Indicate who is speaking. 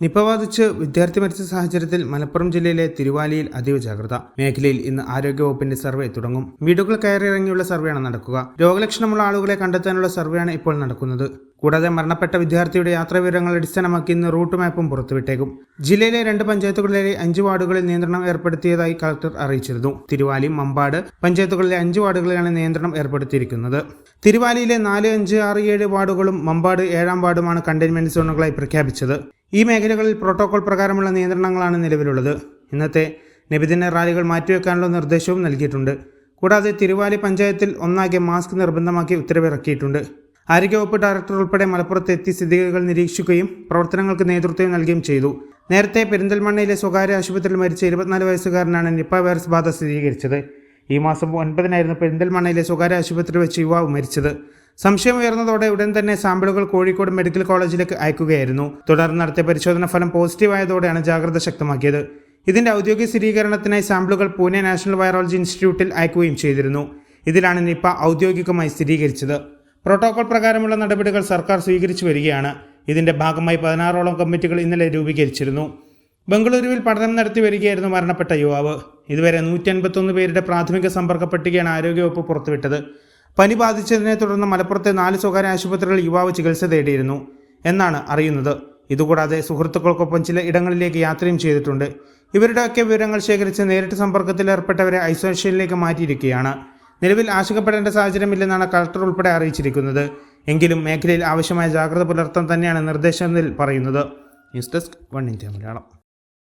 Speaker 1: Nipah ബാധിച്ച് വിദ്യാർത്ഥി മരിച്ച സാഹചര്യത്തിൽ മലപ്പുറം ജില്ലയിലെ തിരുവാലിയിൽ അതീവ ജാഗ്രത. മേഖലയിൽ ഇന്ന് ആരോഗ്യവകുപ്പിന്റെ സർവേ തുടങ്ങും. വീടുകൾ കയറിയിറങ്ങിയുള്ള സർവേയാണ് നടക്കുക. രോഗലക്ഷണമുള്ള ആളുകളെ കണ്ടെത്താനുള്ള സർവേയാണ് ഇപ്പോൾ നടക്കുന്നത്. കൂടാതെ മരണപ്പെട്ട വിദ്യാർത്ഥിയുടെ യാത്രാ വിവരങ്ങൾ അടിസ്ഥാനമാക്കി ഇന്ന് റൂട്ട് മാപ്പും പുറത്തുവിട്ടേക്കും. ജില്ലയിലെ രണ്ട് പഞ്ചായത്തുകളിലെ അഞ്ച് വാർഡുകളിൽ നിയന്ത്രണം ഏർപ്പെടുത്തിയതായി കളക്ടർ അറിയിച്ചിരുന്നു. തിരുവാലി മമ്പാട് പഞ്ചായത്തുകളിലെ അഞ്ച് വാർഡുകളിലാണ് നിയന്ത്രണം ഏർപ്പെടുത്തിയിരിക്കുന്നത്. തിരുവാലിയിലെ നാല് അഞ്ച് ആറ് ഏഴ് വാർഡുകളും മമ്പാട് ഏഴാം വാർഡുമാണ് കണ്ടെയ്ൻമെന്റ് സോണുകളായി പ്രഖ്യാപിച്ചത്. ഈ മേഖലകളിൽ പ്രോട്ടോകോൾ പ്രകാരമുള്ള നിയന്ത്രണങ്ങളാണ് നിലവിലുള്ളത്. ഇന്നത്തെ നബിദിന റാലികൾ മാറ്റിവെക്കാനുള്ള നിർദ്ദേശവും നൽകിയിട്ടുണ്ട്. കൂടാതെ തിരുവാലി പഞ്ചായത്തിൽ ഒന്നാകെ മാസ്ക് നിർബന്ധമാക്കി ഉത്തരവിറക്കിയിട്ടുണ്ട്. ആരോഗ്യവകുപ്പ് ഡയറക്ടർ ഉൾപ്പെടെ മലപ്പുറത്ത് എത്തി സ്ഥിതിഗതികൾ നിരീക്ഷിക്കുകയും പ്രവർത്തനങ്ങൾക്ക് നേതൃത്വം നൽകുകയും ചെയ്തു. നേരത്തെ പെരിന്തൽമണ്ണയിലെ സ്വകാര്യ ആശുപത്രിയിൽ മരിച്ച ഇരുപത്തിനാല് വയസ്സുകാരനാണ് നിപ്പ വൈറസ് ബാധ സ്ഥിരീകരിച്ചത്. ഈ മാസം ഒൻപതിനായിരുന്നു പെരിന്തൽമണ്ണയിലെ സ്വകാര്യ ആശുപത്രി വെച്ച് യുവാവ് മരിച്ചത്. സംശയം ഉയർന്നതോടെ ഉടൻ തന്നെ സാമ്പിളുകൾ കോഴിക്കോട് മെഡിക്കൽ കോളേജിലേക്ക് അയക്കുകയായിരുന്നു. തുടർന്ന് നടത്തിയ പരിശോധന ഫലം പോസിറ്റീവായതോടെയാണ് ജാഗ്രത ശക്തമാക്കിയത്. ഇതിന്റെ ഔദ്യോഗിക സ്ഥിരീകരണത്തിനായി സാമ്പിളുകൾ പൂനെ നാഷണൽ വൈറോളജി ഇൻസ്റ്റിറ്റ്യൂട്ടിൽ അയക്കുകയും ചെയ്തിരുന്നു. ഇതിലാണ് നിപ്പ ഔദ്യോഗികമായി സ്ഥിരീകരിച്ചത്. പ്രോട്ടോകോൾ പ്രകാരമുള്ള നടപടികൾ സർക്കാർ സ്വീകരിച്ചു വരികയാണ്. ഇതിന്റെ ഭാഗമായി പതിനാറോളം കമ്മിറ്റികൾ ഇന്നലെ രൂപീകരിച്ചിരുന്നു. ബംഗളൂരുവിൽ പഠനം നടത്തി വരികയായിരുന്നു മരണപ്പെട്ട യുവാവ്. ഇതുവരെ നൂറ്റി അൻപത്തൊന്ന് പേരുടെ പ്രാഥമിക സമ്പർക്ക പട്ടികയാണ് ആരോഗ്യവകുപ്പ് പുറത്തുവിട്ടത്. പനി ബാധിച്ചതിനെ തുടർന്ന് മലപ്പുറത്തെ നാല് സ്വകാര്യ ആശുപത്രികളിൽ യുവാവ് ചികിത്സ തേടിയിരുന്നു എന്നാണ് അറിയുന്നത്. ഇതുകൂടാതെ സുഹൃത്തുക്കൾക്കൊപ്പം ചില ഇടങ്ങളിലേക്ക് യാത്രയും ചെയ്തിട്ടുണ്ട്. ഇവരുടെയൊക്കെ വിവരങ്ങൾ ശേഖരിച്ച് നേരിട്ട് സമ്പർക്കത്തിൽ ഏർപ്പെട്ടവരെ ഐസൊലേഷനിലേക്ക് മാറ്റിയിരിക്കുകയാണ്. നിലവിൽ ആശങ്കപ്പെടേണ്ട സാഹചര്യമില്ലെന്നാണ് കളക്ടർ ഉൾപ്പെടെ അറിയിച്ചിരിക്കുന്നത്. എങ്കിലും മേഖലയിൽ ആവശ്യമായ ജാഗ്രത പുലർത്താൻ തന്നെയാണ് നിർദ്ദേശത്തിൽ പറയുന്നത്. News desk one India Malayalam.